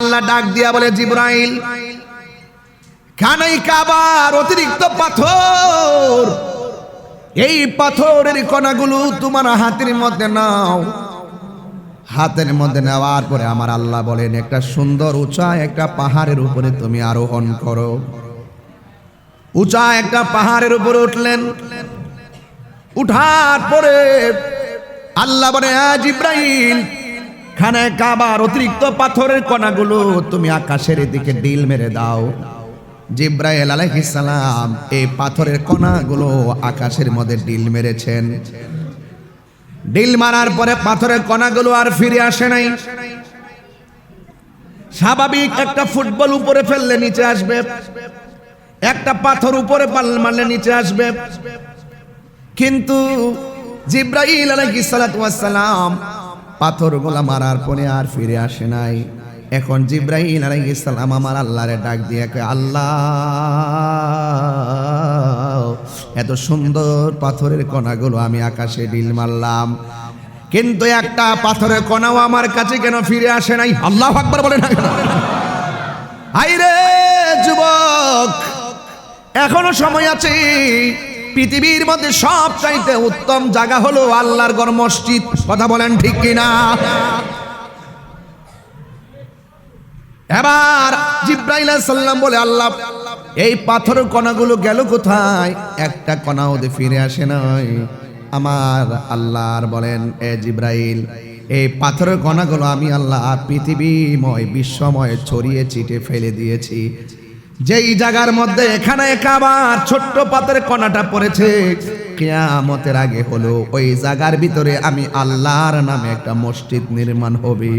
আল্লাহ ডাক দিয়া বলে, জিব্রাইল, খানাই কাবার অতিরিক্ত পাথর। এই পাথরের কণাগুলো তোমার হাতের মধ্যে নাও। হাতের মধ্যে নেওয়ার পরে আমার আল্লাহ বলেন, একটা সুন্দর উঁচা একটা পাহাড়ের উপরে তুমি আরোহণ করো। উঁচা একটা পাহাড়ের উপরে উঠলেন। উঠার পরে আল্লাহ বলে আজ ইব্রাহিম খানে কাবার অতিরিক্ত পাথরের কণাগুলো তুমি আকাশের দিকে ডিল মেরে দাও। জিব্রাইল সালাম এই পাথরের কণাগুলো আকাশের মধ্যে ডিল মেরেছেন। ডিল মারার পরে পাথরের কণাগুলো আর ফিরে আসে নাই। স্বাভাবিক একটা ফুটবল উপরে ফেললে নিচে আসবে। একটা পাথর উপরে মারলে নিচে আসবে। কিন্তু জিব্রাইল আলাইহিস সালাম পাথরগুলা মারার পরে আর ফিরে আসে নাই। এখন জিব্রাইল আলাইহিস সালাম আমার আল্লাহরে ডাক দিয়ে আল্লাহ, এত সুন্দর পাথরের কণাগুলো আমি আকাশে ডিল মারলাম। কিন্তু একটা পাথরের কণাও আমার কাছে কেন ফিরে আসে নাই? আল্লাহ আকবার বলে না আইরে যুবক, এখনও সময় আছে। পৃথিবীর মধ্যে সব চাইতে উত্তম জায়গা হলো আল্লাহর গড় মসজিদ। কথা বলেন ঠিক কিনা? এবার জিব্রাইল সাল্লাম বলে, আল্লাহ, এই পাথরের কণাগুলো গেল কোথায়? একটা কণা ওদের ফিরে আসে নাই। আমার আল্লাহর বলেন, এ জিব্রাইল, এই পাথরের কণাগুলো আমি আল্লাহ পৃথিবীময়, বিশ্বময়, ছড়িয়ে ছিটে ফেলে দিয়েছি। যেই জায়গার মধ্যে এখানে কাবার ছোট্ট পাথরের কণাটা পড়েছে, কেয়ামতের আগে হলো, ওই জায়গার ভিতরে আমি আল্লাহর নামে একটা মসজিদ নির্মাণ হবে।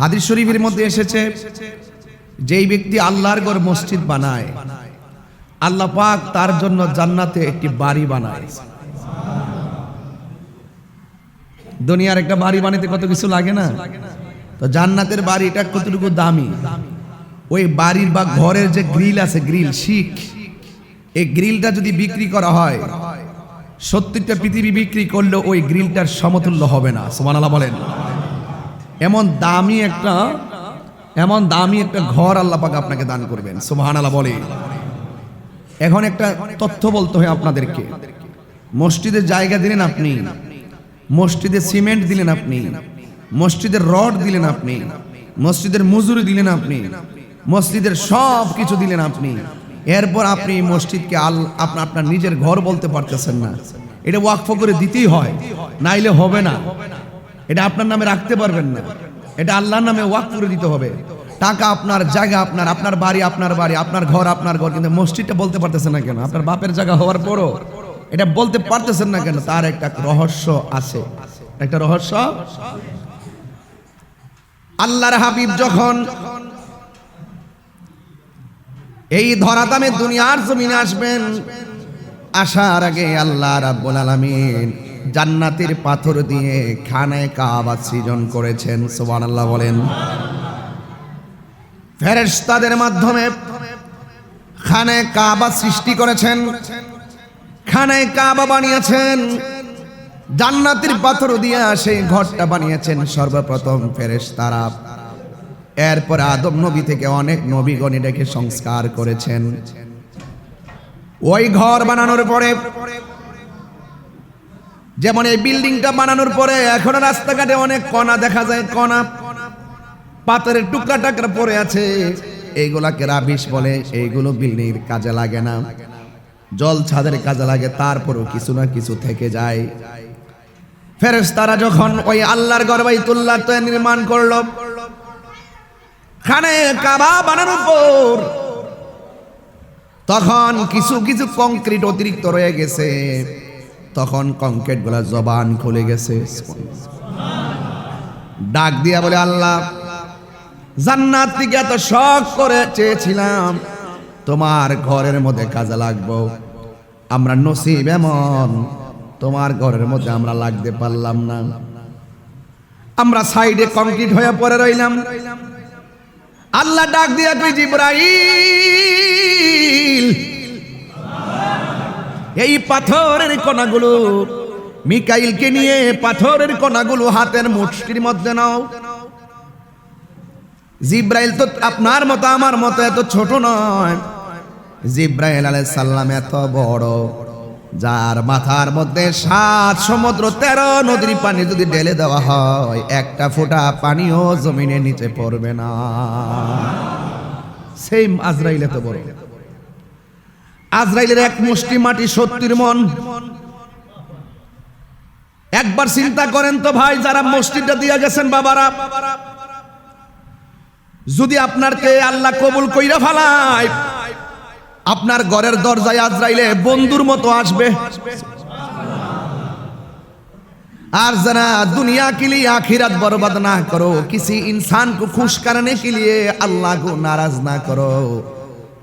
হাদিস শরীফের মধ্যে এসেছে, যেই ব্যক্তি আল্লাহর ঘর মসজিদ বানায় আল্লাহ পাক তার জন্য জান্নাতে একটি বাড়ি বানায়। দুনিয়ার একটা বাড়ি বানাতে কত কিছু লাগে না? তো জান্নাতের বাড়িটা কতটুকু দামি? ওই বাড়ির বা ঘরের যে গ্রিল আছে, গ্রিল, শিখ, এই গ্রিলটা যদি বিক্রি করা হয়, সত্তরটা পৃথিবী বিক্রি করলে ওই গ্রিলটার সমতুল্য হবে না। সুবহানাল্লাহ বলেন। এমন দামি একটা, এমন দামি একটা ঘর আল্লাহ পাক আপনাকে দান করবেন। সুবহানাল্লাহ বলে। এখন একটা তথ্য বলতে হয় আপনাদেরকে। মসজিদের জায়গা দিলেন আপনি। মসজিদে সিমেন্ট দিলেন আপনি। মসজিদের রড দিলেন আপনি। মসজিদের মজুরি দিলেন আপনি। মসজিদের সব কিছু দিলেন আপনি। এরপর আপনি মসজিদকে আল আপনার আপনার নিজের ঘর বলতে পারতেছেন না। এটা ওয়াকফ করে দিতেই হয়, নাইলে হবে না। এটা আপনার নামে রাখতে পারবেন না। এটা আল্লাহর নামে ওয়াক করে দিতে হবে। টাকা আপনার জায়গা আপনার আপনার বাড়ি আপনার বাড়ি, আপনার ঘর আপনার ঘর। কিন্তু মসজিদটা বলতে পারতেছেন না কেন? আপনার বাপের জায়গা হওয়ার পরও এটা বলতে পারতেছেন না কেন? তার একটা রহস্য আছে। একটা রহস্য? আল্লাহর হাবিব যখন এই ধরাতামে দুনিয়ার জমিনে আসবেন, আসার আগে আল্লাহ রাব্বুল আলামিন জান্নাতের পাথর দিয়ে খানায় কাবা সৃজন করেছেন। সুবহানাল্লাহ বলেন। ফেরেশতাদের মাধ্যমে খানে কাবা সৃষ্টি করেছেন, খানে কাবা বানিয়েছেন, জান্নাতের পাথর দিয়ে সেই ঘরটা বানিয়েছেন সর্বপ্রথম ফেরেশতারা। এরপর আদম নবী থেকে অনেক নবীগণ এটাকে সংস্কার করেছেন। ওই ঘর বানানোর পরে, যেমন এই বিল্ডিংটা বানানোর পরে এখনও রাস্তাঘাটে অনেক কণা দেখা যায়, কণা পাথরের টুকরা টাকরা পড়ে আছে। এইগুলাকে রাবিশ বলে, এইগুলো বিল্ডিং কাজে লাগে না। জল ছাদের কাজে লাগে, তারপরেও কিছু না কিছু থেকে যায়। ফেরেশতারা যখন ওই আল্লাহর গরবাইতুল্লাহ তো নির্মাণ করল, খানে কাবা বানানোর পর তখন কিছু কিছু কংক্রিট অতিরিক্ত রয়ে গেছে। তখন কংক্রিটগুলা জবান খুলে গেছে। ডাক দিয়া বলে, আল্লাহ জান্নাত থেকে এত শখ করে চেয়েছিলাম, তোমার ঘরের মধ্যে কাজে লাগবো। আমরা নসিব এমন, তোমার ঘরের মধ্যে আমরা লাগতে পারলাম না। আমরা সাইডে কংক্রিট হয়ে পড়ে রইলাম। আল্লাহ ডাক দিয়া কই, জিব্রাইল! এই পাথরের কণাগুলো মিকাইলকে নিয়ে পাথরের কণাগুলো হাতের মুষ্টির মধ্যে নাও। জিব্রাইল তো আপনার মতো, আমার মতো এত ছোট নয়। জিব্রাইল আলাইহিস সাল্লাম এত বড়, যার মাথার মধ্যে সাত সমুদ্র, তেরো নদীর পানি যদি ঢেলে দেওয়া হয়, একটা ফোঁটা পানিও জমিনের নিচে পড়বে না। সেম আজরাইল এত বড়। আজরাইলের এক মুষ্টি মাটি সত্তর মন। একবার চিন্তা করেন তো ভাই, যারা মসজিদটা দিয়া গেছেন, বাবারা যদি আপনারকে আল্লাহ কবুল কইরা ফালায় আপনার ঘরের দরজায় আজরাইলে বন্ধুর মতো আসবে আর যারা दुनिया के लिए आखिरत बर्बाद ना करो किसी इंसान को खुश करने के लिए अल्लाह को नाराज ना करो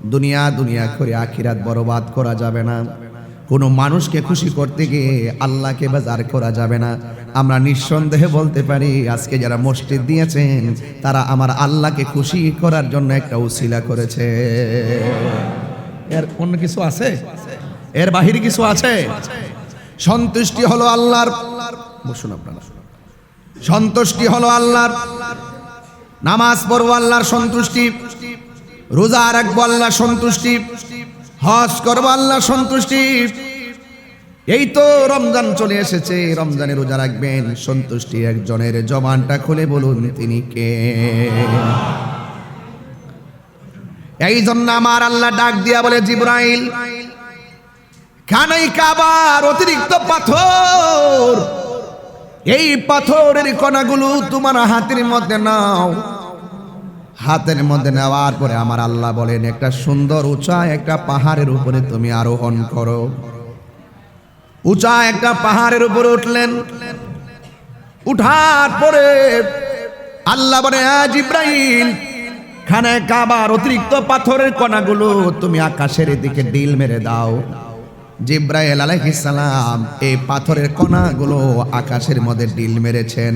দুনিয়া দুনিয়া করে আখিরাত বরবাদ করা যাবে না কোনো মানুষকে খুশি করতে গিয়ে আল্লাহকে বাজার করা যাবে না আমরা নিঃসন্দেহে বলতে পারি, আজকে যারা মসজিদ দিয়েছেন, তারা আমার আল্লাহকে খুশি করার জন্য একটা উসিলা করেছে। এর অন্য কিছু আছে? এর বাহিরে কিছু আছে? সন্তুষ্টি হলো আল্লাহর বসুন আপনারা। সন্তুষ্টি হলো আল্লাহর নামাজ পড়ব আল্লাহর সন্তুষ্টি, রোজা রাখব আল্লাহ সন্তুষ্টি, হজ করব আল্লাহ সন্তুষ্টি এই তো রমজান চলে এসেছে, রমজানে রোজা রাখবেন। সন্তুষ্টি একজনের জবানটা খুলে বলুন, তিনি কে? এই জন্য আমার আল্লাহ ডাক দিয়া বলে, জিব্রাইল, খানাই কাবার অতিরিক্ত পাথর। এই পাথরের কণাগুলো তোমার হাতের মধ্যে নাও। হাতের মধ্যে নেওয়ার পরে আমার আল্লাহ বলেন, একটা সুন্দর উঁচা, একটা পাহাড়ের উপরে তুমি আরোহণ করো। উঁচা একটা পাহাড়ের উপরে উঠলেন। উঠার পরে আল্লাহ বলে আজ ইব্রাহিম খানে কাবার অতিরিক্ত পাথরের কণাগুলো তুমি আকাশের দিকে ডিল মেরে দাও। জিব্রাইল সালাম এই পাথরের কণাগুলো আকাশের মধ্যে ডিল মেরেছেন।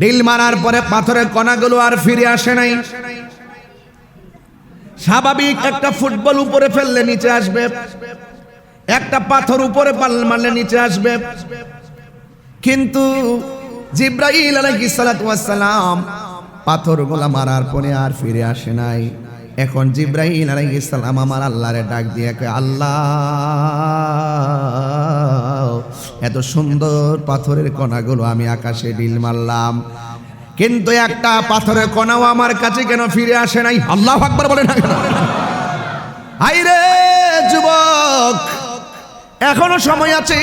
ডিল মারার পরে পাথরের কণাগুলো আর ফিরে আসে নাই। স্বাভাবিক একটা ফুটবল উপরে ফেললে নিচে আসবে। একটা পাথর উপরে মারলে নিচে আসবে। কিন্তু জিব্রাইল সালাম পাথরগুলা মারার পরে আর ফিরে আসে নাই। এখন আলাইহিস সালাম আমার আল্লাহরে ডাক দিয়ে আল্লাহ, এত সুন্দর পাথরের কণাগুলো আমি আকাশে ডিল মারলাম। কিন্তু একটা পাথরের কণাও আমার কাছে কেন ফিরে আসে নাই? আল্লাহ আকবার বলে না আইরে যুবক এখনও সময় আছে।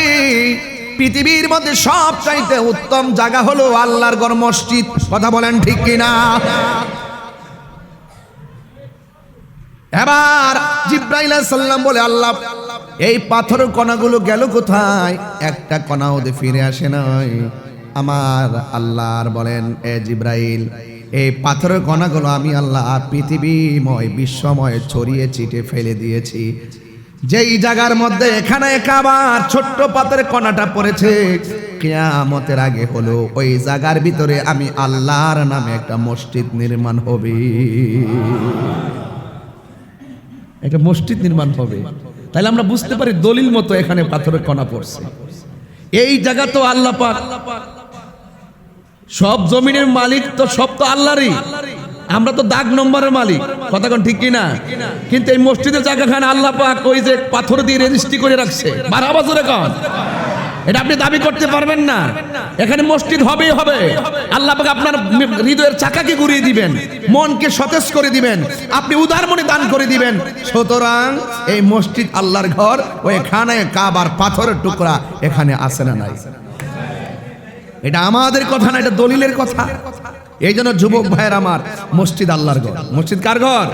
পৃথিবীর মধ্যে সব চাইতে উত্তম জায়গা হলো আল্লাহর গড় মসজিদ। কথা বলেন ঠিক কিনা? এবার জিব্রাইল সাল্লাম বলে, আল্লাহ, এই পাথরের কণাগুলো গেল কোথায়? একটা কণা ওদের ফিরে আসে নাই। আমার আল্লাহর বলেন, এ জিব্রাইল, এই পাথরের কণাগুলো আমি আল্লাহ পৃথিবীময়, বিশ্বময়, ছড়িয়ে ছিটে ফেলে দিয়েছি। যেই জায়গার মধ্যে এখানে কাবার ছোট্ট পাথরের কণাটা পড়েছে, কেয়ামতের আগে হলো ওই জায়গার ভিতরে আমি আল্লাহর নামে একটা মসজিদ নির্মাণ হবে। একটা মসজিদ নির্মাণ হবে। তাহলে আমরা বুঝতে পারি দলিল মতো এখানে পাথরের কণা পড়ছে। এই জায়গা তো আল্লাহ পাক। সব জমিনের মালিক তো সব তো আল্লাহরই। আমরা তো দাগ নম্বরের মালিক। কথা ঠিক কিনা? কিন্তু এই মসজিদের জায়গাখানে আল্লাহ পাক ওই যে পাথর দিয়ে রেজিস্ট্রি করে রাখছে। বারো বছরে কন এটা আপনি দাবি করতে পারবেন না। এখানে মসজিদ হবেই হবে। আল্লাহ পাক আপনার হৃদয়ের চাকাকে ঘুরিয়ে দিবেন, মনকে সতেজ করে দিবেন, আপনি উদার মনে দান করে দিবেন। সুতরাং এই মসজিদ আল্লাহর ঘর ওই এখানে কাবার পাথরের টুকরা এখানে আসে না নাই? এটা আমাদের কথা না, এটা দলিলের কথা। এই জন্য যুবক ভাইয়ের আমার মসজিদ আল্লাহর ঘর। মসজিদ কার ঘর?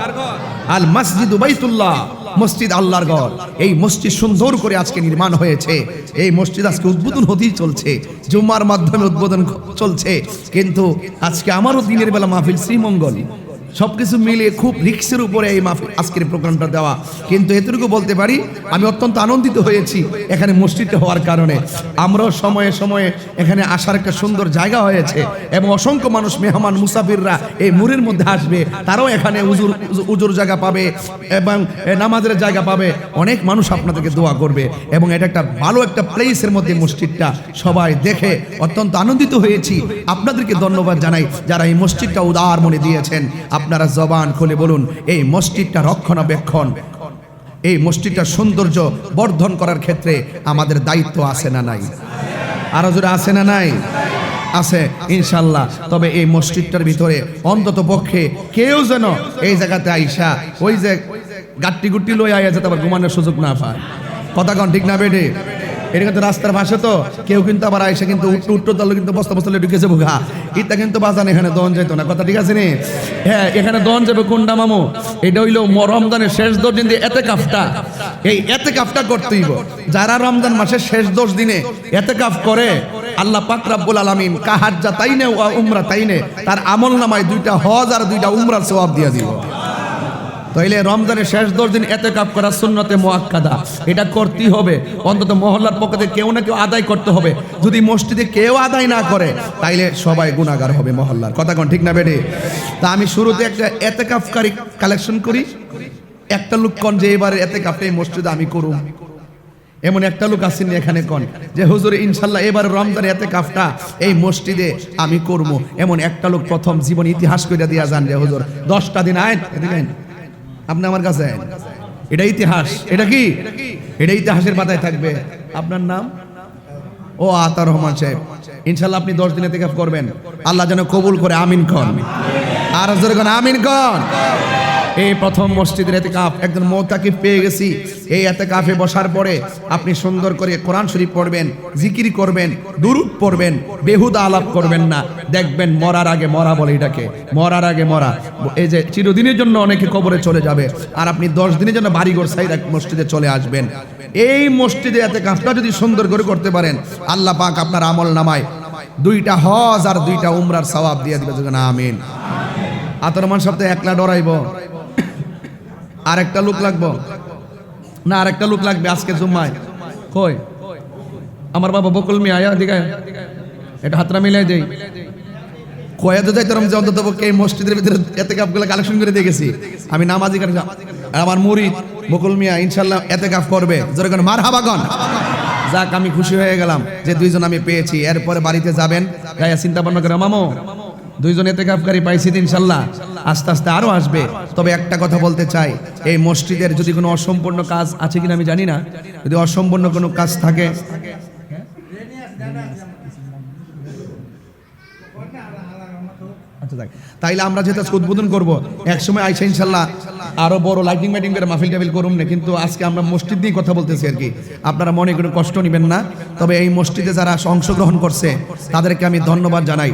আল মসজিদ উবাইতুল্লাহ মসজিদ আল্লাহর ঘর। এই মসজিদ সুন্দর করে আজকে নির্মাণ হয়েছে। এই মসজিদ আজকে উদ্বোধন হতেই চলছে। জুম্মার মাধ্যমে উদ্বোধন চলছে। কিন্তু আজকে আমারও দিনের বেলা মাহফিল শ্রীমঙ্গল। সবকিছু মিলিয়ে খুব রিক্সের উপরে এই মাফি, আজকের প্রোগ্রামটা দেওয়া। কিন্তু এতটুকু বলতে পারি, আমি অত্যন্ত আনন্দিত হয়েছি এখানে মসজিদটা হওয়ার কারণে। আমরাও সময়ে সময়ে এখানে আসার একটা সুন্দর জায়গা হয়েছে এবং অসংখ্য মানুষ, মেহমান, মুসাফিররা এই মুরের মধ্যে আসবে। তারাও এখানে উজুর উজুর জায়গা পাবে এবং নামাজের জায়গা পাবে। অনেক মানুষ আপনাদেরকে দোয়া করবে এবং এটা একটা ভালো একটা প্লেসের মধ্যে মসজিদটা সবাই দেখে অত্যন্ত আনন্দিত হয়েছি। আপনাদেরকে ধন্যবাদ জানাই যারা এই মসজিদটা উদার মনে দিয়েছেন। আপনারা জবান খুলে বলুন, এই মসজিদটা রক্ষণাবেক্ষণ। এই মসজিদটা সৌন্দর্য বর্ধন করার ক্ষেত্রে আমাদের দায়িত্ব আছে না নাই? আরও জোরে আছে না নাই? আছে, ইনশাল্লাহ। তবে এই মসজিদটার ভিতরে অন্তত পক্ষে কেউ যেন এই জায়গাতে আইসা ওই যে গাট্টি গুট্টি লই আইয়া যাতে আবার ঘুমানোর সুযোগ না পায়। কথা কন, ঠিক না বেডে এটা কিন্তু রাস্তার পাশে তো। কেউ কিন্তু আবার আইসা কিন্তু উঠতে উঠতে দল কিন্তু বস্তা বস্তা ঢুকেছে বুঘা এটা কিন্তু বাজান এখানে দন যেত না। কথা ঠিক আছে নি? হ্যাঁ এখানে দন যাবে কোনটা মামু। এটা হইল রমজানের শেষ দশ দিন দিয়ে এতে কাফটা। এই এতে কাফটা করতেই যারা রমজান মাসের শেষ দশ দিনে এতে কাফ করে, আল্লাহ পাক রাব্বুল আলামিন কাহার যা তাইনে ওয়া উমরা তাইনে তার আমল নামায় দুইটা হজ আর দুইটা উমরার সওয়াব দিয়া দিব। তাইলে রমজানের শেষ দশ দিন এতে কাপ করা সুন্নতে মোয়াক্কাদা এটা করতেই হবে। অন্তত মহল্লার পক্ষ কেউ না কেউ আদায় করতে হবে। যদি মসজিদে কেউ আদায় না করে, তাইলে সবাই গুণাগার হবে মহল্লার। কথা কোন ঠিক না বেডে? তা আমি শুরুতে একটা এতে কাপকারী কালেকশন করি। একটা লোক কন যে এবারে এতে কাপটা মসজিদে আমি করুম। এমন একটা লোক আসেনি এখানে কন, যে হুজুর ইনশাল্লাহ এবার রমজান এতে কাফটা এই মসজিদে আমি করব এমন একটা লোক প্রথম জীবন ইতিহাস করে দিয়া যান যে হুজুর, দশটা দিন আইন এদিকে। আপনি আমার কাছে এটা ইতিহাস। এটা কি? এটা ইতিহাসের পাতায় থাকবে। আপনার নাম? ও আতা রহমান সাহেব। ইনশাল্লাহ আপনি দশ দিনে থেকে করবেন। আল্লাহ যেন কবুল করে, আমিন খন আর আমিন খন এই প্রথম মসজিদের এতে কাপ একজন মৌতাকে পেয়ে গেছি। এই এতে কাফে বসার পরে আপনি সুন্দর করে কোরআন শরীফ পড়বেন, জিকির করবেন, দুরুদ পড়বেন, বেহুদা আলাপ করবেন না। দেখবেন মরার আগে মরা বলে এটাকে। মরার আগে মরা। এই যে চিরদিনের জন্য অনেকে কবরে চলে যাবে। আর আপনি দশ দিনের জন্য বাড়িঘর সাইড এক মসজিদে চলে আসবেন। এই মসজিদে এতে কাজটা যদি সুন্দর করে করতে পারেন, আল্লাহ পাক আপনার আমল নামায়। দুইটা হজ আর দুইটা উমরার সওয়াব দিয়ে দিবে। আমিন। আতরমান সপ্তাহে একলা ডরাইব। আর একটা লোক লাগবো? না আর একটা লোক লাগবে আজকে জুম্মায়। কই? আমার বাবা বকুল মিয়া, আয়া দিকে এটা হাতরা মিলাই দেই। কয়াতে যাইতাম যে অন্তত পক্ষে এই মসজিদের ভিতরে এতে কাপগুলো কালেকশন করে দিয়ে আমি নামাজি কার আমার মুড়ি বকুল মিয়া ইনশাল্লাহ এতে কাপ করবে। যেরকম মার হাবাগন যাক, আমি খুশি হয়ে গেলাম যে দুইজন আমি পেয়েছি। এরপরে বাড়িতে যাবেন। গায়া চিন্তা ভাবনা করে, মামো, দুইজন এতে কাপকারী পাইছি ইনশাল্লাহ আস্তে আস্তে আরও আসবে। তবে একটা কথা বলতে চাই, এই মসজিদের যদি কোনো অসম্পূর্ণ কাজ আছে কিনা আমি জানি না। যদি অসম্পূর্ণ কোনো কাজ থাকে। আচ্ছা তাইলে আমরা যেটা উদ্বোধন করব, একসময় আইসা ইনশাল্লাহ আরও বড় লাইটিং মাইটিং করে মাহফিল টাফিল করুন না। কিন্তু আজকে আমরা মসজিদ নিয়ে কথা বলতেছি আর কি। আপনারা মনে করে কষ্ট নেবেন না, তবে এই মসজিদে যারা অংশগ্রহণ করছে, তাদেরকে আমি ধন্যবাদ জানাই।